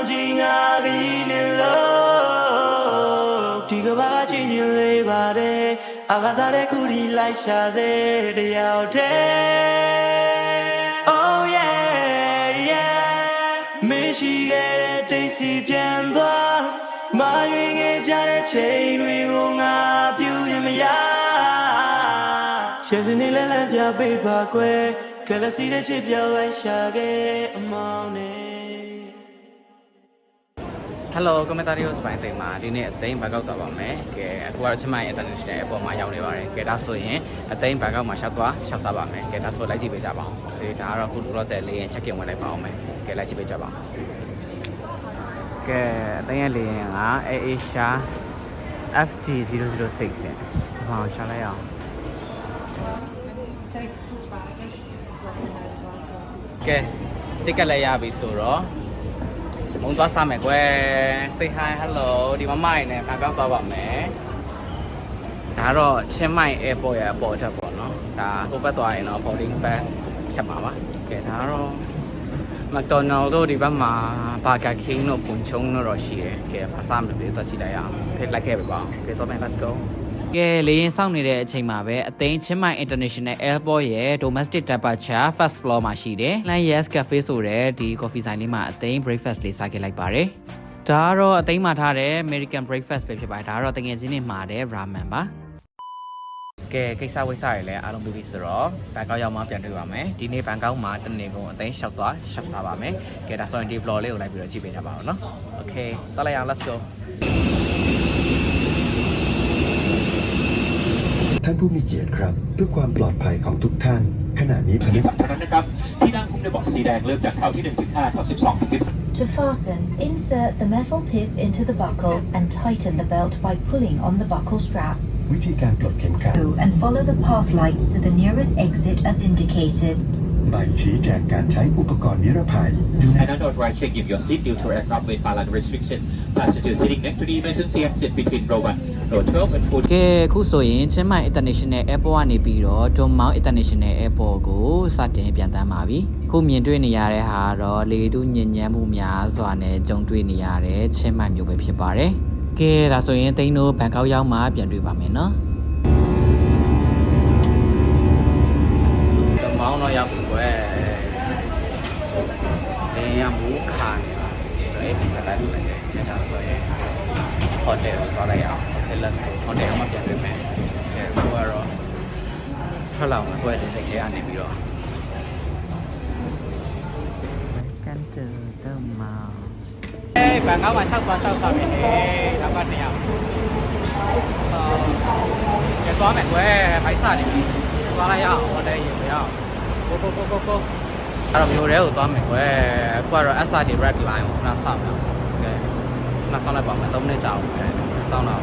င်းတောင်ကြီးငါကြီးနေလို့ဒီကဘာချင်းချင်းလေးပါတယ်အာဂသာတဲ့ခုဒီလိုက်ရှာစေတယောက်တည်း Oh yeah yeah မရှိခဲ့တဲ့တိတ်စီပြန်သွားမရွေငယ်ကြတဲ့ချိန်တွေကိုငါပြုရင်မရချေစနေလဲလဲပြပေးပါကွယ်ကလစီတဲ့ချစ်ပြောင်းလိုက်ရှာခဲ့အမောင်းနဲ့ Hello ကွန်မန့်တာရီယိုစပိုင်းသိမ်းမှာဒီနေ့အသိမ်းဘန်ကောက်သွားပါမယ်။ကဲအခုကတော့ချင်းမိုင် International Airport မှာရောက်နေပါတယ်။ကဲဒါဆိုရင်အသိမ်းဘန်ကောက်မှာရှောက်သွားရှောက်စားပါမယ်။ကဲဒါဆိုလိုက်ကြည့်ပေးကြပါဦး။ဒီဒါကတော့ခု process လေးရင် check in ဝင်လိုက်ပါအောင်မယ်။ကဲလိုက်ကြည့်ပေးကြပါဦး။ကဲအသိမ်းရဲ့လေရင်က Asia FT006 နဲ့ဒီမှာရှာလိုက်အောင်။ကဲတိကက်လည်းရပြီဆိုတော့ မုံသွားစားမယ်ကွယ် say hi hello ဒီမမိုင်နဲ့ဘန်ကောက်သွားပါမယ်ဒါကတော့ချင်းမိုင် airport ရဲ့အပေါ်တက်ပေါ့နော်ဒါဟိုဘက်သွားရင်တော့ boarding pass ဖြတ်မှာပါကဲဒါကတော့ McDonald တို့ဒီဘက်မှာ Burger King တို့ပွန်ချုံတို့တော့ရှိတယ်ကဲဘာစားမလဲတော့ကြည့်လိုက်အောင်ဖိတ်လိုက်ခဲ့ပြီပါကဲတော့မယ် let's go ကဲလေရင်စောင့်နေတဲ့အချိန်မှာပဲအသိန်းချင်းမိုင် International Airport ရဲ့ domestic departure first floor မှာရှိတယ်။ Line Yes Cafe ဆိုတဲ့ဒီ coffee ဆိုင်လေးမှာအသိန်း breakfast လေးစားခဲ့လိုက်ပါတယ်။ဒါကတော့အသိန်းမှာထားတဲ့ American breakfast ပဲဖြစ်ပါတယ်။ဒါကတော့တကယ်ချင်းနေမှာတဲ့ ramen ပါ။ကဲကိစ္စဝိစ္စတွေလည်းအားလုံးပြီးပြီဆိုတော့ဘန်ကောက်ရောက်မှပြန်တွေ့ပါမယ်ဒီနေ့ဘန်ကောက်မှာတနေ့ကုန်အသိန်းလျှောက်သွားရှောက်စားပါမယ်ကဲဒါဆိုရင်ဒီ vlog လေးကိုလိုက်ပြီးတော့ကြည့်ပေးကြပါဦးနော် Okay တော်လိုက်အောင် let's go ท่านผู้มีเกียรติครับ เพื่อความปลอดภัยของทุกท่าน ขณะนี้พนักจากนั้นนะครับที่นั่งหุ้มด้วยเบาะสีแดงเริ่มจากแถวที่1ถึง5แถว12ถึง13 To fasten, insert the metal tip into the buckle and tighten the belt by pulling on the buckle strap. วิธีการปลดเข็มขัด And follow the path lights to the nearest exit as indicated. ใบชี้แจงการใช้อุปกรณ์นิรภัยอยู่ใน And unauthorized checking your seat due to aircraft weight balance restriction. Passengers sitting next to the emergency exit between row 1, row 12 and 14. ကဲအခုဆိုရင်ချင်းမိုင် International Airport ကနေပြီးတော့ Domao International Airport ကိုစတင်ပြန်တမ်းပါပြီခုမြင်တွေ့နေရတဲ့ဟာကတော့လေတူးညဉ့်ညမ်းမှုများစွာနဲ့ကြုံတွေ့နေရတဲ့ချင်းမိုင်မျိုးပဲဖြစ်ပါတယ်ကဲဒါဆိုရင်တိန်းတို့ဘန်ကောက်ရောက်မှပြန်တွေ့ပါမယ်နော်မောင်းတော့ရောက်ပြီကွယ်။နေရမူခါနေတာ။အဲ့ဒီကတည်းကလည်းနေဒါဆိုရင်ဟိုတယ်သွားလိုက်အောင်။ Okay let's go. ဟိုတယ်မှာပြန်တွေ့မယ်။ကဲကိုကတော့ထွက်လာအောင်ကွယ်ဒီစိတ်လေးအနေပြီးတော့ကန်တူတမအေးဘန်ကောက်မှာဆောက်သွားဆောက်သွားပြီလေ။နောက်ကနေရောက်။အော်ကျသွားမယ်ကွယ်။ဖိုက်စားနေပြီ။သွားလိုက်ရအောင်ဟိုတယ်ရေရအောင်။ go go go go go အဲ့တော့မျိုးရဲကိုသွားမယ်ကွယ်အခုကတော့ SRT red line ကိုခဏစောင့်ရအောင်ကဲခဏစောင့်လိုက်ပါမယ်3မိနစ်ကြာအောင်ပဲစောင့်တော့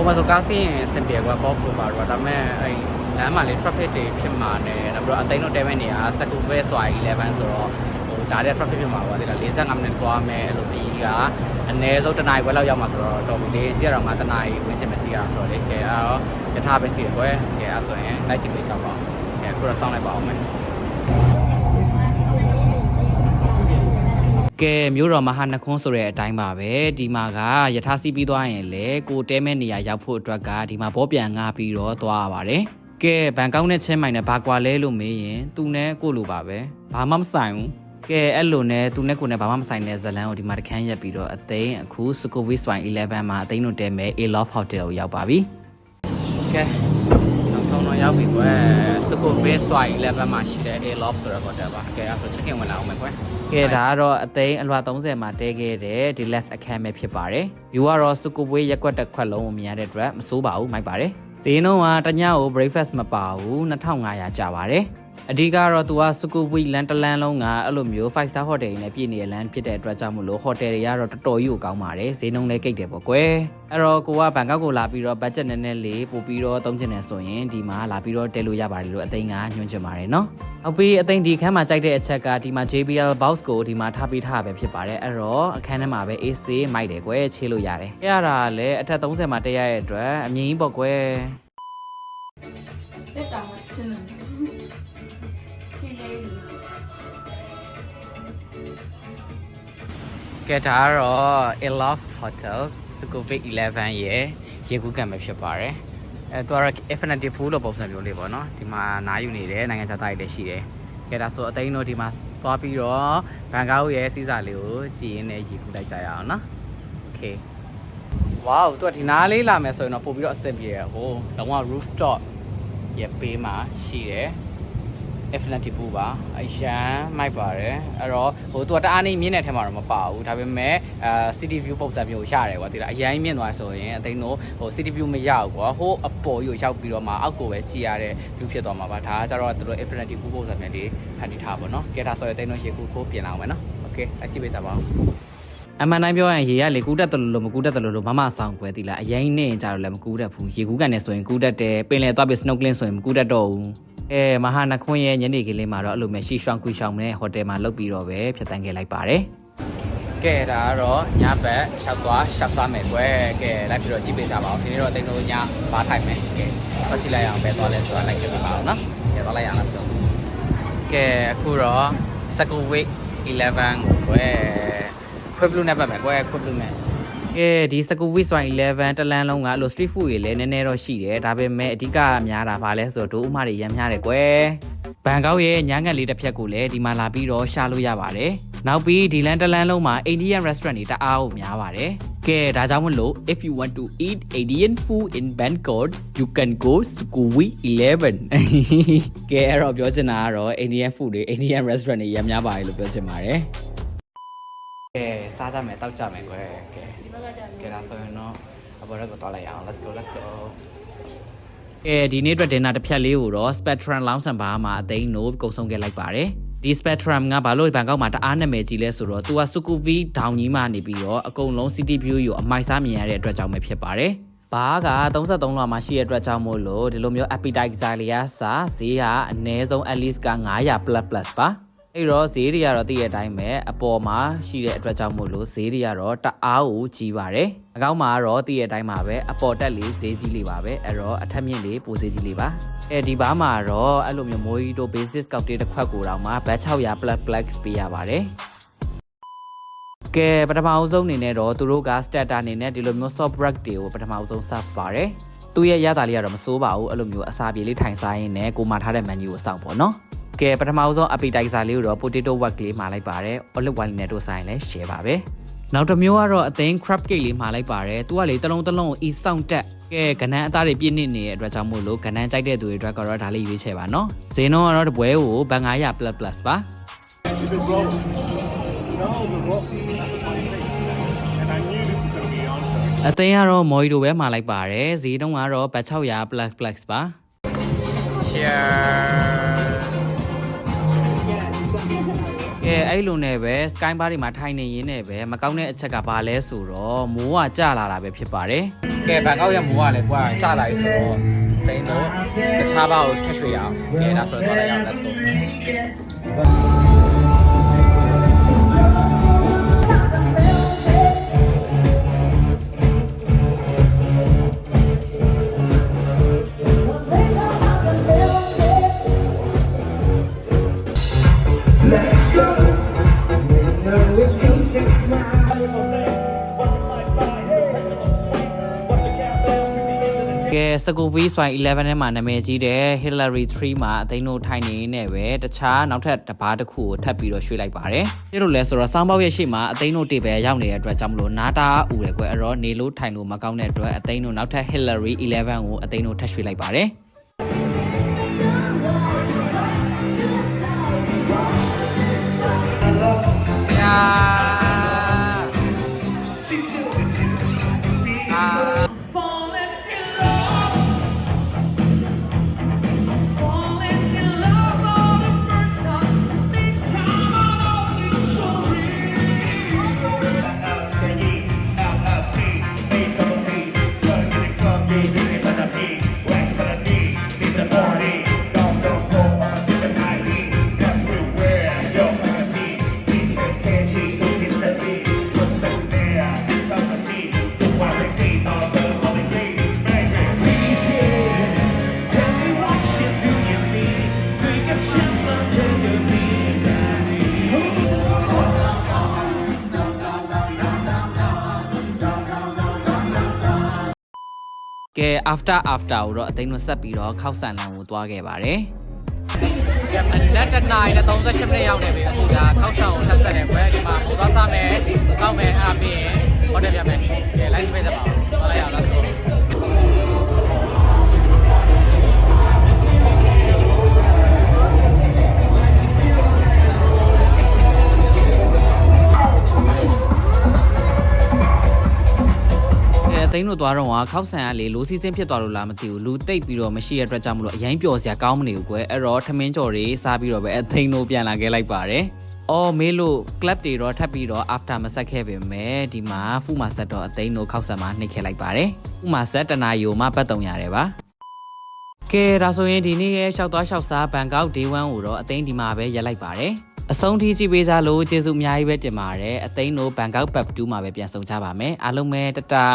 ပဲပုံမှန်ဆိုကားစီးရင်စင်ပြေကွယ်ပေါ့ပို့ပါတော့ဒါပေမဲ့အဲ့လမ်းမှာလေ traffic တွေဖြစ်မှာနဲ့နောက်ပြီးတော့အသိန်းတို့တဲမဲ့နေရာ Secuve ဆိုတာ11ဆိုတော့ဟိုကြားတဲ့ traffic ဖြစ်မှာပါတိလား45မိနစ်သွားမယ်အဲ့လိုခရီးကအနည်းဆုံးတစ်နာရီခွဲလောက်ရောက်မှာဆိုတော့တော်ပြီလေစီးရတော့မှတစ်နာရီဝန်းကျင်ပဲစီးရတာဆိုတော့လေကဲအဲ့တော့ယထာပဲစီးရကွယ်ကဲအဲ့ဆိုရင်လိုက်ကြည့်ပေးချပါအောင်ကဲအခုတော့စောင့်လိုက်ပါအောင်မယ် ကဲမြို့တော်မဟာနခွန်းဆိုတဲ့အတိုင်းပါပဲဒီမှာကယထာစီးပြီးသွားရင်လေကိုတဲမဲ့နေရာရောက်ဖို့အတွက်ကဒီမှာဘောပြန်ငားပြီးတော့သွားရပါတယ်ကဲဘန်ကောက်နဲ့ချင်းမိုင်နဲ့ဘာကွာလဲလို့မေးရင်သူနဲ့ကိုလိုပါပဲဘာမှမဆိုင်ဘူးကဲအဲ့လိုနဲ့သူနဲ့ကိုနဲ့ဘာမှမဆိုင်တဲ့ဇလန်ကိုဒီမှာတခန်းရက်ပြီးတော့အသိန်းအခု Sukhoi Swine 11မှာအသိန်းတို့တဲမဲ့ A Love Hotel ကိုရောက်ပါပြီကဲနောက် ဆုံးတော့ရောက်ပြီကွယ် Sukhoi Swine 11မှာရှိတဲ့ A Love ဆိုတဲ့ hotel ပါကဲအဲ့ဆို check in ဝင်လာအောင်မယ်ကွယ်ကဲဒါကတော့အသိန်းအလွှာ30မှာတဲခဲ့တဲ့ဒီ less အခန်းပဲဖြစ်ပါတယ်။ view ကတော့စုကုပွေးရက်ကွက်တစ်ခွက်လုံးကိုမြင်ရတဲ့အတွက်မစိုးပါဘူးမိုက်ပါတယ်။ဈေးနှုန်းကတညကို breakfast မပါဘူး2500ကျပါတယ်။ အဓိကတော့သူကစုကုပွေးလန်တလန်လုံးကအဲ့လိုမျိုး5 star hotel တွေနဲ့ပြည့်နေတဲ့လန်ဖြစ်တဲ့အတွက်ကြောင့်မို့လို့ hotel တွေကတော့တော်တော်ကြီးကိုကောင်းပါတယ်ဈေးနှုန်းလည်းကိတ်တယ်ပေါ့ကွယ်။အဲ့တော့ကိုကဘန်ကောက်ကိုလာပြီးတော့ budget နည်းနည်းလေးပို့ပြီးတော့သုံးချင်တယ်ဆိုရင်ဒီမှာလာပြီးတော့တဲလို့ရပါတယ်လို့အသိန်းကညွှန်ချင်ပါတယ်နော်။နောက်ပြီးအသိန်းဒီခန်းမှာကြိုက်တဲ့အချက်ကဒီမှာ JBL box ကိုဒီမှာထားပေးထားပဲဖြစ်ပါတယ်အဲ့တော့အခန်းထဲမှာပဲ AC မိုက်တယ်ကွယ်ချေးလို့ရတယ်။ရတာကလည်းအထက်30မှာတက်ရတဲ့အတွက်အမြင်ကြီးပေါ့ကွယ်တက်တာမှရှင်းတယ် ကဲဒါကတော့ Aloft Hotel Sukhumvit 11ရဲ့ရေကူးကန်ပဲဖြစ်ပါတယ်အဲသူကတော့ Infinity Pool လို့ပုံစံမျိုးလေးပေါ့နော်ဒီမှာနားယူနေတယ်နိုင်ငံခြားသားတွေလည်းရှိတယ်ကဲဒါဆိုအသိန်းတို့ဒီမှာသွားပြီးတော့ဘန်ကောက်ရဲ့စီးစာလေးကိုကြည်ရင်းနဲ့ရေကူးလိုက်ကြရအောင်နော် Okay ဝေါသူကဒီနားလေးလာမယ်ဆိုရင်တော့ပို့ပြီးတော့အဆင်ပြေရဟိုလုံးဝ rooftop ရဲ့ပေးမှာရှိတယ် Infinity Pool ပါအရန်မိုက်ပါတယ်အဲ့တော့ဟိုသူကတအားနေမြင့်တဲ့ထဲမှာတော့မပါဘူးဒါပေမဲ့အဲ City View ပုံစံမျိုးရတယ်ကွာဒီလားအရန်မြင့်သွားဆိုရင်အသိန်းတို့ဟို City View မရဘူးကွာဟိုအပေါ်ကြီးကိုရောက်ပြီးတော့မှအောက်ကိုပဲကြည့်ရတဲ့ view ဖြစ်သွားမှာပါဒါကကျတော့သူတို့ Infinity Pool ပုံစံမျိုးလေးဖန်တီးထားပါတော့ကဲဒါဆိုရင်အသိန်းတို့ရေကူကိုပြင်လာအောင်မယ်နော် Okay အကြည့်ပေးကြပါဦးအမှန်တိုင်းပြောရရင်ရေရလေကူးတတ်တယ်လို့မကူးတတ်တယ်လို့မမဆောင်ခွဲသီလားအရင်နဲ့ကြတော့လည်းမကူးတတ်ဘူးရေကူးကန်နေဆိုရင်ကူးတတ်တယ်ပင်လယ်သွားပြီး snorkeling ဆိုရင်မကူးတတ်တော့ဘူး အဲမဟာနခွန်းရဲ့ညနေခင်းလေးမှာတော့အဲ့လိုမျိုးရှီရှောင်းကူရှောင်းနဲ့ဟိုတယ်မှာလုပ်ပြီးတော့ပဲဖြတ်တန်းခဲ့လိုက်ပါတယ်ကဲဒါကတော့ညဘက်ရှောက်သွားရှောက်စားမယ်ကွယ်ကဲလိုက်ပြီးတော့ကြည့်ပေးကြပါဦးဒီနေ့တော့တိတ်လို့ညဘားထိုင်မယ်ကဲဖတ်ကြည့်လိုက်အောင်ပဲသွားလဲဆိုတာလိုက်ကြည့်ပါဦးနော်ကဲသွားလိုက်အောင် let's go ကဲအခုတော့ second week 11ကွယ်ခွေဘလူးနဲ့ပတ်မယ်ကွယ်ခွေဘလူးနဲ့ ကဲဒီ School Week 11တလန်းလုံးကလို့ street food တွေလည်းနည်းနည်းတော့ရှိတယ်ဒါပေမဲ့အဓိကများတာပါလဲဆိုတော့ဒိုးဥမတွေရမ်းများတယ်ကွယ်ဘန်ကောက်ရဲ့ညငတ်လေးတစ်ဖြက်ကိုလည်းဒီမှာလာပြီးတော့ရှာလို့ရပါတယ်နောက်ပြီးဒီလန်တလန်းလုံးမှာ Indian restaurant တွေတအားကိုများပါတယ်ကဲဒါကြောင့်မလို့ if you want to eat Indian food in Bangkok you can go School Week 11ကဲအဲ့တော့ပြောချင်တာကတော့ Indian food တွေ Indian restaurant တွေရမ်းများပါတယ်လို့ပြောချင်ပါတယ်ကဲစားကြမယ်တောက်ကြမယ်ကွယ်ကဲ ကဲဒါဆိုရင်တော့အပေါ်ရက်ကိုသွားလိုက်အောင် let's go let's go ကဲဒီနေ့အတွက်ဒင်နာတစ်ဖြတ်လေးကိုတော့ Spectrum Lounge and Bar မှာအသိန်းတို့ကုံဆုံးခဲ့လိုက်ပါတယ်ဒီ Spectrum ကဘာလို့ဘန်ကောက်မှာတအားနာမည်ကြီးလဲဆိုတော့သူက Sukuvi ဒေါင်ကြီးမှနေပြီးတော့အကုန်လုံး City View ကိုအမိုက်စားမြင်ရတဲ့အတွက်ကြောင့်ပဲဖြစ်ပါတယ်ဘာက33လွှာမှာရှိတဲ့အတွက်ကြောင့်မို့လို့ဒီလိုမျိုး appetizer လေးကစားဈေးကအနည်းဆုံး at least က900 plus plus ပါ အဲ့တော့ဈေးတွေကတော့တည့်ရဲ့အတိုင်းပဲအပေါ်မှာရှိတဲ့အတွက်ကြောင့်မို့လို့ဈေးတွေကတော့တအားကိုကြီးပါတယ်။အကောင်းမှာကတော့တည့်ရဲ့အတိုင်းပါပဲအပေါ်တက်လေးဈေးကြီးလေးပါပဲအဲ့တော့အထက်မြင့်လေးပိုဈေးကြီးလေးပါ။အဲဒီဘားမှာတော့အဲ့လိုမျိုးမိုးကြီးတို့ basis ကောက်တေးတစ်ခွက်ကိုတောင်မှဘတ်600 plus plus ပေးရပါတယ်။ကဲပထမအဆုံးအနေနဲ့တော့သူတို့က starter အနေနဲ့ဒီလိုမျိုး soft break တွေကိုပထမအဆုံး serve ပါတယ်။သူ့ရဲ့ရတာလေးကတော့မစိုးပါဘူးအဲ့လိုမျိုးအစာပြေလေးထိုင်စားရင်းနဲ့ကိုမထားတဲ့ menu ကိုစောင့်ပေါ့နော်။ ကဲပထမဆုံး appetizer လေးကိုတော့ potato wrap ကလေးမှာလိုက်ပါတယ် olive oil နဲ့တို့ဆိုင်လဲ share ပါပဲနောက်တစ်မျိုးကတော့အသိန်း crab cake လေးမှာလိုက်ပါတယ်သူကလေတစ်လုံးတစ်လုံးအီဆောင်တက်ကဲကနန်းအသားတွေပြည့်နေနေတဲ့အတွက်ကြောင့်မို့လို့ကနန်းကြိုက်တဲ့သူတွေအတွက်ကတော့ဒါလေးရွေးချယ်ပါနော်ဈေးနှုန်းကတော့တပွဲကိုဘန်900 plus plus ပါအသိန်းကတော့မော်ရီတိုပဲမှာလိုက်ပါတယ်ဈေးနှုန်းကတော့ဘတ်600 plus plus ပါ Cheers ကဲအဲ့လိုနဲ့ပဲ sky bar တွေမှာထိုင်နေရင်းနဲ့ပဲမကောင်းတဲ့အချက်ကဘာလဲဆိုတော့မိုးကကျလာတာပဲဖြစ်ပါတယ်။ကဲဘန်ကောက်ရဲ့မိုးကလည်းကွာကျလာပြီဆိုတော့တိန်တော့တခြားဘာကိုထက်ရွှေရအောင်။ကဲဒါဆိုတော့သွားလိုက်အောင် let's go ။။ ကဲစကူဗီဆွိုင်11ထဲမှာနာမည်ကြီးတဲ့ Hillary 3မှာအသိန်းတို့ထိုင်နေနေပဲတခြားနောက်ထပ်တစ်ပါးတစ်ခုကိုထပ်ပြီးတော့ရွှေ့လိုက်ပါတယ်။ပြီးလို့လဲဆိုတော့စောင်းပေါက်ရဲ့ရှေ့မှာအသိန်းတို့တေပဲရောက်နေတဲ့အတွက်ကြောင့်မလို့နားတာဥတယ်ကွယ်အဲ့တော့နေလို့ထိုင်လို့မကောင်းတဲ့အတွက်အသိန်းတို့နောက်ထပ် Hillary 11ကိုအသိန်းတို့ထပ်ရွှေ့လိုက်ပါတယ်။ Yeah. ကဲ after after ကိုတော့အသိန်းတို့ဆက်ပြီးတော့ခောက်ဆန်လန်ကိုသွားခဲ့ပါတယ်ကဲအနက်တနာရီနဲ့38မိနစ်ရောက်နေပြီအခုဒါခောက်ဆန်ကိုထပ်ဆက်တယ်ကွယ်ဒီမှာဟိုသွားစားမယ်ကောက်မယ်အားပြီးရင်ဟိုတယ်ပြမယ်ကဲ live ပေးတယ်ပါသွားလိုက်အောင်လားဆိုအဲအ န်းတို့သွားတော့ကခောက်ဆန်ကလေလိုစီစင်းဖြစ်သွားလို့လားမသိဘူးလူတိတ်ပြီးတော့မရှိရတဲ့အတွက်ကြောင့်မလို့အရင်ပျော်စရာကောင်းမနေဘူးကွယ်အဲ့တော့ထမင်းကြော်တွေစားပြီးတော့ပဲအသိန်းတို့ပြန်လာခဲ့လိုက်ပါတယ်အော်မေးလို့ club တွေတော့ထပ်ပြီးတော့ after မဆက်ခဲ့ပေမဲ့ဒီမှာဖူမာဆက်တော့အသိန်းတို့ခောက်ဆန်မှာနှိပ်ခဲ့လိုက်ပါတယ်ဖူမာဆက်တနာယိုမှပတ်တုံရတယ်ပါကဲဒါဆိုရင်ဒီနေ့ရဲ့ရှောက်သွားရှောက်စားဘန်ကောက် day 1ကိုတော့အသိန်းဒီမှာပဲရက်လိုက်ပါတယ် အဆုံးထိကြည့်ပေးကြလို့ကျေးဇူးအများကြီးပဲတင်ပါတယ်အသိန်းတို့ဘန်ကောက် pub 2မှာပဲပြန်ဆောင်ကြပါမယ်အားလုံးပဲတတာ